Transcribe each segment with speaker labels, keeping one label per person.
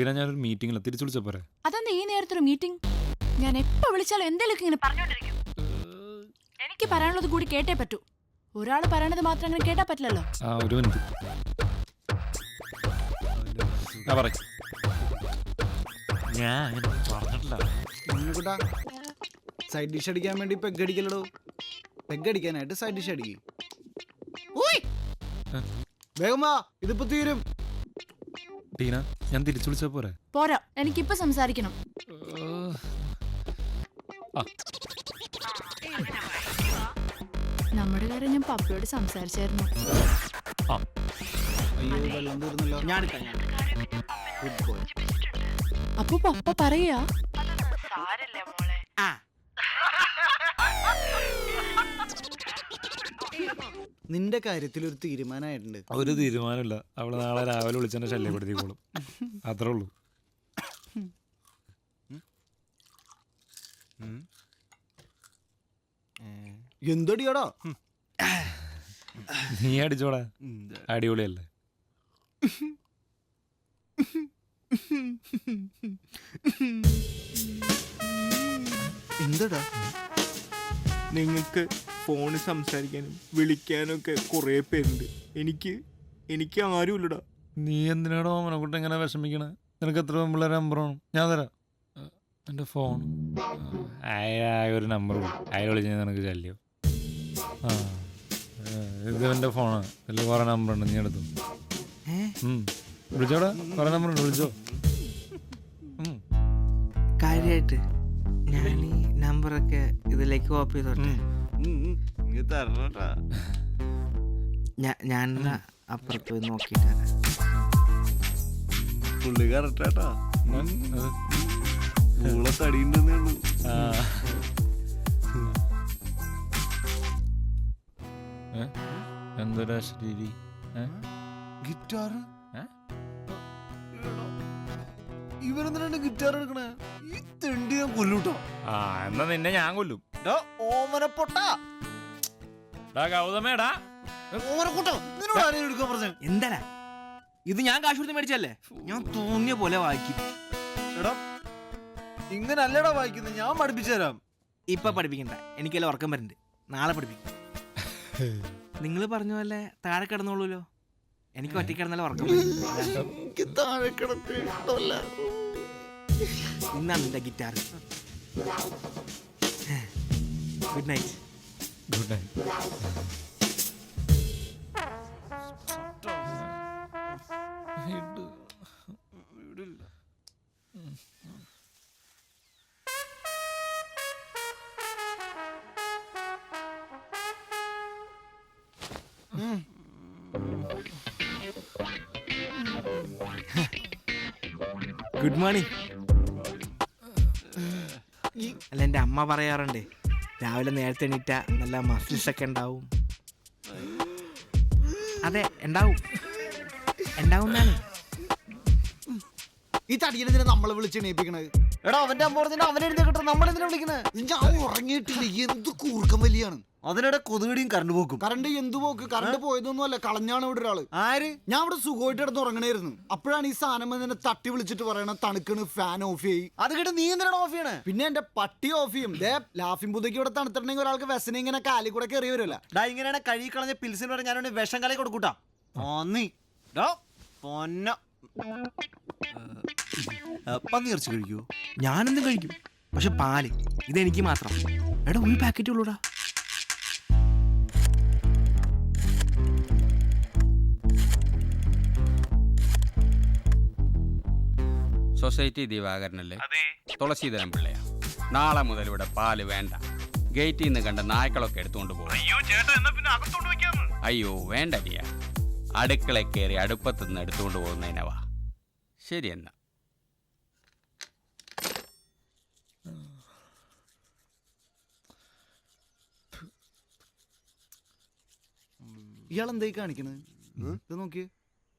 Speaker 1: ടീന ഞാനൊരു മീറ്റിംഗില്ല തിരിച്ചു വിളിച്ചാ പോരെ?
Speaker 2: അതെന്താ ഈ നേരത്തൊരു മീറ്റിംഗ് ഞാൻ എപ്പോ വിളിച്ചാലും എന്തെങ്കിലും ഇങ്ങനെ പറഞ്ഞോണ്ടിരിക്കും. എനിക്ക് പറയാനുള്ളത് കൂടി കേട്ടേ പറ്റൂ. ഒരാൾ പറയണത് മാത്രം അങ്ങനെ കേട്ടാ പറ്റില്ലല്ലോ.
Speaker 1: ആ ഒരു മിനിറ്റ് ആ പറ ഞാൻ അങ്ങനെ പറഞ്ഞിട്ടില്ല.
Speaker 3: ഉണ്ണിക്കുട്ടാ സൈഡ് ഡിഷ് അടിക്കാൻ വേണ്ടി പെഗ് അടിക്കലടോ? പെഗ് അടിക്കാനായിട്ട് സൈഡ് ഡിഷ് അടിക്കും.
Speaker 1: ഓയ്!
Speaker 3: വേഗം വാ ഇതിപ്പോ തീരും.
Speaker 1: ടീന? ഞാൻ തിരിച്ചു വിളിച്ചാ പോരെ?
Speaker 2: പോരാ. എനിക്കിപ്പോ സംസാരിക്കണം. നമ്മുടെ കാര്യം ഞാൻ പപ്പയോട് സംസാരിച്ചായിരുന്നു. അപ്പൊ പപ്പ പറയാ
Speaker 4: ആ.
Speaker 3: നിന്റെ കാര്യത്തിൽ ഒരു തീരുമാനമായിട്ടുണ്ട്.
Speaker 1: ഒരു തീരുമാനമില്ല. അവൾ നാളെ രാവിലെ വിളിച്ചെന്നെ ശല്യപ്പെടുത്തിക്കോളും. അത്രേ ഉള്ളൂ.
Speaker 3: എന്തടിയാടാ?
Speaker 1: നീ അടിച്ചോടാ. അടിപൊളിയല്ലേ?
Speaker 3: എന്തടാ?
Speaker 4: നിങ്ങൾക്ക് ഫോണിൽ സംസാരിക്കാനും വിളിക്കാനും ഒക്കെ കുറേ പേരുണ്ട്. എനിക്ക് എനിക്ക് ആരും ഇല്ലടാ
Speaker 1: നീ എന്തിനാടോ ഓമനക്കുട്ട ഇങ്ങനെ വിഷമിക്കണേ? നിനക്ക് എത്ര പിള്ളേരെ നമ്പർ വേണം? ഞാൻ തരാം. എന്റെ ഫോൺ ആയ ഒരു നമ്പർ അയാൾ വിളിച്ചാൽ നിനക്ക് ശല്യം. ആ ഇത് എന്റെ ഫോണാണ് ഇതിൽ കുറേ നമ്പർ ഉണ്ട്. നീ എടുത്തു. വിളിച്ചോടാ കുറേ നമ്പർ ഉണ്ട്. വിളിച്ചോ.
Speaker 4: കാര്യമായിട്ട് ഞാൻ ഈ നമ്പറൊക്കെ ഇതിലേക്ക് കോപ്പി ചെയ്തോട്ടെ. ഞാൻ അപ്പുറത്ത് പോയി നോക്കിയിട്ട് വരാം.
Speaker 5: പുള്ളി കറക്റ്റാട്ടാ തടിയുണ്ടെന്നേ ഉള്ളൂ?
Speaker 1: എന്തൊരു ശരീരി ഏ?
Speaker 5: ഗിറ്റാർ? ഇവരെന്തിനാണ് ഗിറ്റാർ എടുക്കണേ? ഈ തെണ്ടി ഞാൻ കൊല്ലൂട്ടോ.
Speaker 1: ആ എന്നാ നിന്നെ ഞാൻ കൊല്ലും.
Speaker 5: ഓമന പൊട്ടാ
Speaker 1: ഡാ ഗൗതമേടാ.
Speaker 5: ഓമന നിന്നോട് ആരെയും എടുക്കാൻ പറഞ്ഞേ
Speaker 4: എന്താടാ ഇത് ഞാൻ കാശ് കൊടുത്ത് മേടിച്ചല്ലേ ഞാൻ തോന്നിയ പോലെ വായിക്കും.
Speaker 5: എടാ ഇങ്ങനെ അല്ലടാ വായിക്കുന്നത് ഞാൻ പഠിപ്പിച്ചു തരാം.
Speaker 4: ഇപ്പൊ പഠിപ്പിക്കണ്ട. എനിക്കെല്ലാം ഉറക്കം വരുന്നുണ്ട്. നാളെ പഠിപ്പിക്കും. നിങ്ങൾ പറഞ്ഞ പോലെ താഴെ കിടന്നോളൂലോ? എനിക്ക് ഒറ്റ കിടന്നാലും ഉറക്കം ഇന്നാണ് എന്റെ guitar good night
Speaker 1: good night
Speaker 4: good morning അല്ല എന്റെ അമ്മ പറയാറുണ്ട് രാവിലെ നേരത്തെ എണീറ്റ നല്ല മസിൽസ് ഒക്കെ ഉണ്ടാവും. അതെ ഉണ്ടാവും ഉണ്ടാവും
Speaker 3: ഈ തടിയനെന്തിനാ നമ്മളെ വിളിച്ച് എണീപ്പിക്കണത്.
Speaker 5: എടാ അവന്റെ അമ്മ പറഞ്ഞിട്ട് അവനെ എഴുതി നമ്മളെന്തിനാ വിളിക്കണേ
Speaker 3: ഞാൻ ഉറങ്ങിയിട്ടില്ല എന്ത് കൂർക്കം വലിയാണ്.
Speaker 5: അതിനിടെ കൊതുകടിയും കറണ്ട് പോക്കും.
Speaker 3: കറണ്ട് എന്തു പോക്ക്? കറണ്ട് പോയതൊന്നും അല്ല കളഞ്ഞാണ് ഇവിടെ ഒരാൾ.
Speaker 5: ആര്?
Speaker 3: ഞാൻ ഇവിടെ സുഖമായിട്ട് കിടന്ന് ഉറങ്ങണായിരുന്നു. അപ്പോഴാണ് ഈ സാധനം എന്നെ തട്ടി വിളിച്ചിട്ട് പറയണ തണുക്കണ് ഫാൻ ഓഫ് ചെയ്യും.
Speaker 5: അത് കേട്ട് നീ എന്തിനാണ് ഓഫ് ചെയ്യണേ?
Speaker 3: പിന്നെ എന്റെ പട്ടി ഓഫ് ചെയ്യും. ദേ ലാഫിംഗ് പുതുക്കി ഇവിടെ തണുത്തിട്ടുണ്ടെങ്കിൽ ഒരാൾക്ക് വെസന ഇങ്ങനെ കാലി കൂടെ കയറി വരുമല്ല
Speaker 5: ഡാ ഇങ്ങനെയാണ് കഴുകി കളഞ്ഞ പിൽസിന് പറഞ്ഞ ഞാനോട് വിഷം കളി കൊടുക്കൂട്ടാ. പന്നി ഡാ പൊന്ന. പന്നി ഇറച്ചി കഴിക്കൂ?
Speaker 4: ഞാനെന്തും കഴിക്കും. പക്ഷെ പാൽ ഇതെനിക്ക് മാത്രം. എടാ ഒരു പാക്കറ്റ് ഉള്ളൂടാ.
Speaker 6: സൊസൈറ്റി ദിവാകരനല്ലേ? തുളസീധരൻ പിള്ളയാ. നാളെ മുതൽ ഇവിടെ പാൽ വേണ്ട. ഗേറ്റിൽ നിന്ന് കണ്ട നായ്ക്കളൊക്കെ എടുത്തുകൊണ്ട് പോകും. അയ്യോ വേണ്ട അടിയ അടുക്കള കയറി അടുപ്പത്ത് നിന്ന് എടുത്തുകൊണ്ട് പോകുന്നതിനവാ ശരി എന്നാ.
Speaker 3: ഇയാളെന്തായി കാണിക്കുന്നത് ഇത് നോക്കിയേ.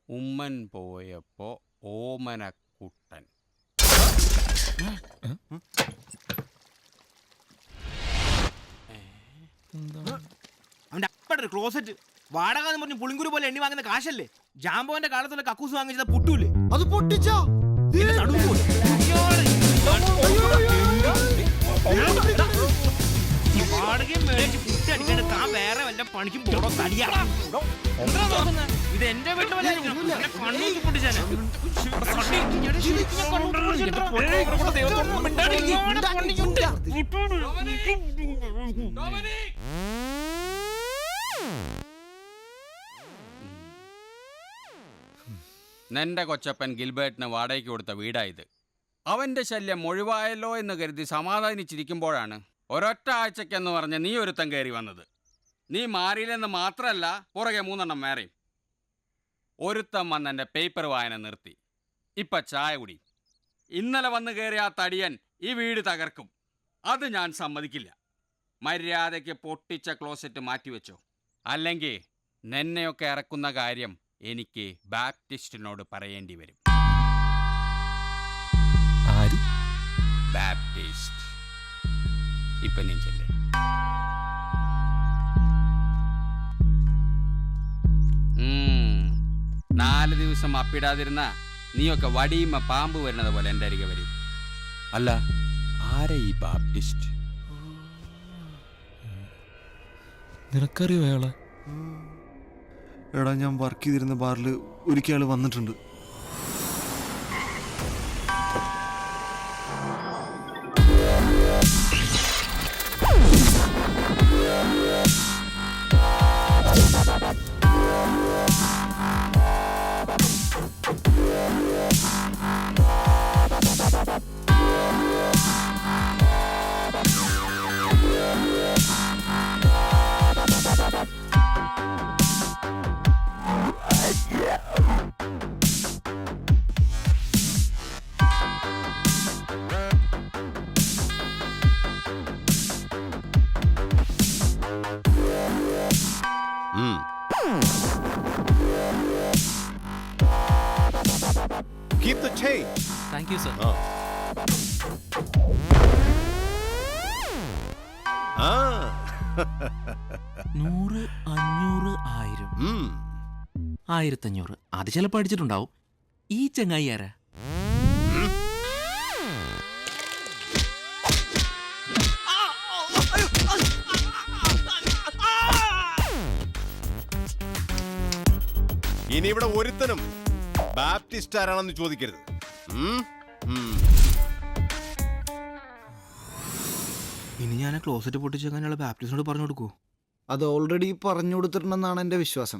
Speaker 6: ഉമ്മൻ പോയപ്പോ ഓമനക്കുട്ടൻ.
Speaker 4: അവന്റെ അപ്പടെ ക്ലോസറ്റ് വാടക എന്ന് പറഞ്ഞ് പുളിങ്കുരു പോലെ എണ്ണി വാങ്ങുന്ന കാശല്ലേ? ജാമ്പോന്റെ കാലത്തുള്ള കക്കൂസ് വാങ്ങിച്ചത് പുട്ടൂല്ലേ
Speaker 3: അത് പൊട്ടിച്ചോ?
Speaker 4: വാടകയും മേടിച്ച് അടിക്കാണ്ട് താൻ വേറെ വല്ല പണിക്കും പോടോ തടിയാ. എന്താ നോക്കുന്നെ? ഇത് എന്റെ വീട്ടിൽ വല്ല കണ്ണൂക്കി.
Speaker 6: നിന്റെ കൊച്ചപ്പൻ ഗിൽബേർട്ടിന് വാടകയ്ക്ക് കൊടുത്ത വീടായത് അവന്റെ ശല്യം ഒഴിവായല്ലോ എന്ന് കരുതി സമാധാനിച്ചിരിക്കുമ്പോഴാണ് ഒരൊറ്റ ആഴ്ചക്കെന്ന് പറഞ്ഞ് നീ ഒരുത്തം കയറി വന്നത്. നീ മാറിയില്ലെന്ന് മാത്രമല്ല പുറകെ മൂന്നെണ്ണം വേറെയും. ഒരുത്തം വന്ന് എന്റെ പേപ്പർ വായന നിർത്തി. ഇപ്പം ചായ കുടി. ഇന്നലെ വന്ന് കയറിയ ആ തടിയൻ ഈ വീട് തകർക്കും. അത് ഞാൻ സമ്മതിക്കില്ല. മര്യാദയ്ക്ക് പൊട്ടിച്ച ക്ലോസറ്റ് മാറ്റിവെച്ചോ. അല്ലെങ്കിൽ നിന്നെയൊക്കെ ഇറക്കുന്ന കാര്യം എനിക്ക് ബാപ്റ്റിസ്റ്റിനോട് പറയേണ്ടി വരും. ബാപ്റ്റിസ്റ്റ് ഇപ്പൊ നീ ചെല്ലേ. നാല് ദിവസം അപ്പിടാതിരുന്ന നീയൊക്കെ വടിയുമ്മ പാമ്പ് വരുന്നത് പോലെ എന്റെ അരികെ വരും. അല്ല ആരാ ഈ ബാപ്റ്റിസ്റ്റ്?
Speaker 1: നിനക്കറിയോ അയാളെ?
Speaker 7: എടാ ഞാൻ വർക്ക് ചെയ്തിരുന്ന ബാറിൽ ഒരിക്കൽ വന്നിട്ടുണ്ട്.
Speaker 8: Change.
Speaker 4: You you, sir.
Speaker 8: Ah.
Speaker 4: നൂറ് അഞ്ഞൂറ് ആയിരം
Speaker 8: Hmm.
Speaker 4: ആയിരത്തഞ്ഞൂറ് അത് ചിലപ്പോൾ അടിച്ചിട്ടുണ്ടാവും ഈ ചങ്ങായി ആരാ
Speaker 8: ഇനി ഇവിടെ ഒരുത്തനും ബാപ്റ്റിസ്റ്റ് ആരാണെന്ന് ചോദിക്കരുത് ഉം? ഉം.
Speaker 4: ഇനി ഞാൻ ക്ലോസറ്റ് പൊട്ടിച്ചങ്ങനെയുള്ള ബാപ്റ്റിസ്റ്റിനോട് പറഞ്ഞു കൊടുക്കൂ
Speaker 3: അത് ഓൾറെഡി പറഞ്ഞു കൊടുത്തിട്ടുണ്ടെന്നാണ് എന്റെ വിശ്വാസം.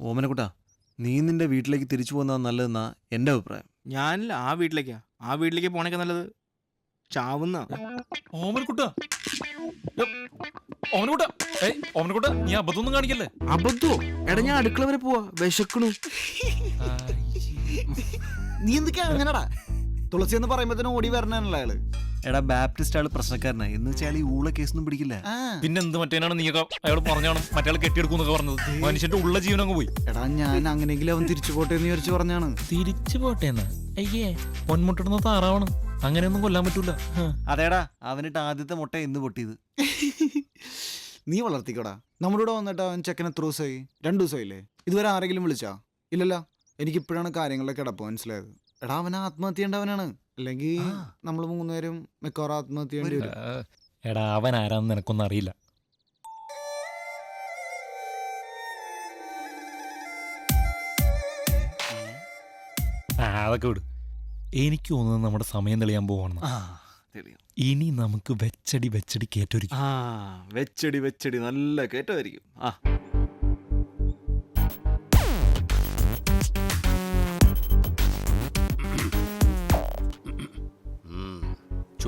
Speaker 7: ഓമനക്കുട്ടാ നീ നിന്റെ വീട്ടിലേക്ക് തിരിച്ചു പോകുന്ന നല്ലതെന്നാ എന്റെ അഭിപ്രായം.
Speaker 4: ഞാനില്ല ആ വീട്ടിലേക്കാ. ആ വീട്ടിലേക്ക് പോണേക്കാ നല്ലത്. ചാവുന്ന.
Speaker 1: ഓമനക്കുട്ട. ഓമനക്കുട്ട. ഏയ് ഓമനക്കുട്ട നീ അബദ്ധമൊന്നും കാണിക്കല്ലേ?
Speaker 4: അബദ്ധോ? എടാ ഞാൻ അടുക്കള വരെ പോവാ. വിശക്കണു.
Speaker 3: നീ എന്തൊക്കെയാ അങ്ങനെടാ? തുളസി എന്ന് പറയുമ്പോഴത്തേനും ഓടി വരണല്ലോ അയാൾ
Speaker 7: എടാ ബാപ്റ്റിസ്റ്റ് ആൾ പ്രശ്നക്കാരനാ. എന്ന് വെച്ചാൽ ഈ ഊള കേസൊന്നും പിടിക്കില്ല.
Speaker 1: പിന്നെ എന്ത് മറ്റേനാണ് നീ അയാൾ പറഞ്ഞാണ് മറ്റേ കെട്ടിയെടുക്കുന്നൊക്കെ പറഞ്ഞത്. മനുഷ്യന്റെ ഉള്ള ജീവൻ അങ്ങ് പോയി.
Speaker 3: എടാ ഞാൻ അങ്ങനെയെങ്കിലും അവൻ തിരിച്ചു പോട്ടെ എന്ന് വിചാരിച്ചു പറഞ്ഞാണ്.
Speaker 1: തിരിച്ചു പോട്ടെ എന്നാ? അയ്യേ പൊന്മുട്ടിടുന്ന താറാവണം. അങ്ങനെയൊന്നും കൊല്ലാൻ പറ്റൂല.
Speaker 7: അതേടാ അവനിട്ട് ആദ്യത്തെ മുട്ട എന്ന് പൊട്ടിയത്.
Speaker 3: നീ വളർത്തിക്കോടാ. നമ്മുടെ കൂടെ വന്നിട്ട് അവൻ ചെക്കൻ എത്ര ദിവസമായി രണ്ടു ദിവസമായില്ലേ? ഇതുവരെ ആരെങ്കിലും വിളിച്ചാ? ഇല്ലല്ല? എനിക്കിപ്പോഴാണ് കാര്യങ്ങളുടെ കിടപ്പ് മനസ്സിലായത്. എടാ അവൻ ആത്മഹത്യ ചെയ്യേണ്ടവനാണ് അല്ലെങ്കിൽ നമ്മൾ മൂന്നുപേരും മിക്കവാറും ആത്മഹത്യ ചെയ്യേണ്ടി വരും.
Speaker 1: എടാ അവൻ ആരാന്ന് നിനക്കൊന്നും അറിയില്ല. ആ അതൊക്കെ വിട്. എനിക്ക് തോന്നുന്നത് നമ്മുടെ സമയം തെളിയാൻ പോവാണെന്ന്.
Speaker 7: തെളിയും.
Speaker 1: ഇനി നമുക്ക് വെച്ചടി വെച്ചടി
Speaker 7: കേറ്റൊരു വെച്ചടി വെച്ചടി. നല്ല കേട്ടമായിരിക്കും ആ.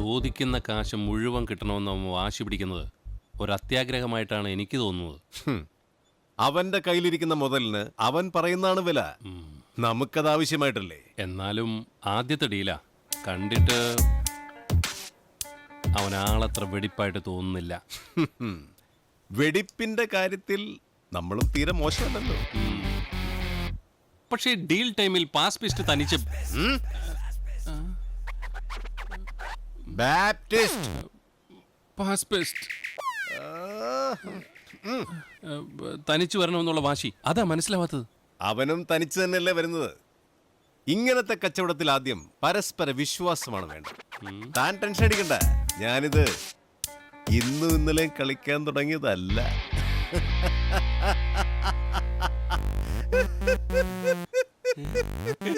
Speaker 9: ചോദിക്കുന്ന കാശ് മുഴുവൻ കിട്ടണമെന്ന് അവൻ വാശി പിടിക്കുന്നത് ഒരു അത്യാഗ്രഹമായിട്ടാണ് എനിക്ക് തോന്നുന്നത്.
Speaker 8: അവന്റെ കയ്യിലിരിക്കുന്ന മുതലിന് അവൻ പറയുന്നതാണ് വില. നമുക്കത് ആവശ്യമായിട്ടല്ലേ?
Speaker 9: എന്നാലും ആദ്യത്തെ ഡീല കണ്ടിട്ട് അവനാളത്ര വെടിപ്പായിട്ട് തോന്നുന്നില്ല.
Speaker 8: വെടിപ്പിന്റെ കാര്യത്തിൽ നമ്മളും തീരെ മോശമല്ലല്ലോ.
Speaker 9: പക്ഷേ ഡീൽ ടൈമിൽ പാസ് പിസ്റ്റ് തനിച്ച്?
Speaker 8: ബാപ്റ്റിസ്റ്റ്
Speaker 9: പാസ് പിസ്റ്റ്
Speaker 8: ആ,
Speaker 9: വരണമെന്നുള്ള വാശി. അതാ മനസ്സിലാവാത്തത്.
Speaker 8: അവനും തനിച്ചു തന്നെയല്ലേ വരുന്നത്? ഇങ്ങനത്തെ കച്ചവടത്തിൽ ആദ്യം പരസ്പര വിശ്വാസമാണ് വേണ്ടത്. താൻ ടെൻഷൻ അടിക്കണ്ട. ഞാനിത് ഇന്നും ഇന്നലെയും കളിക്കാൻ തുടങ്ങിയതല്ല.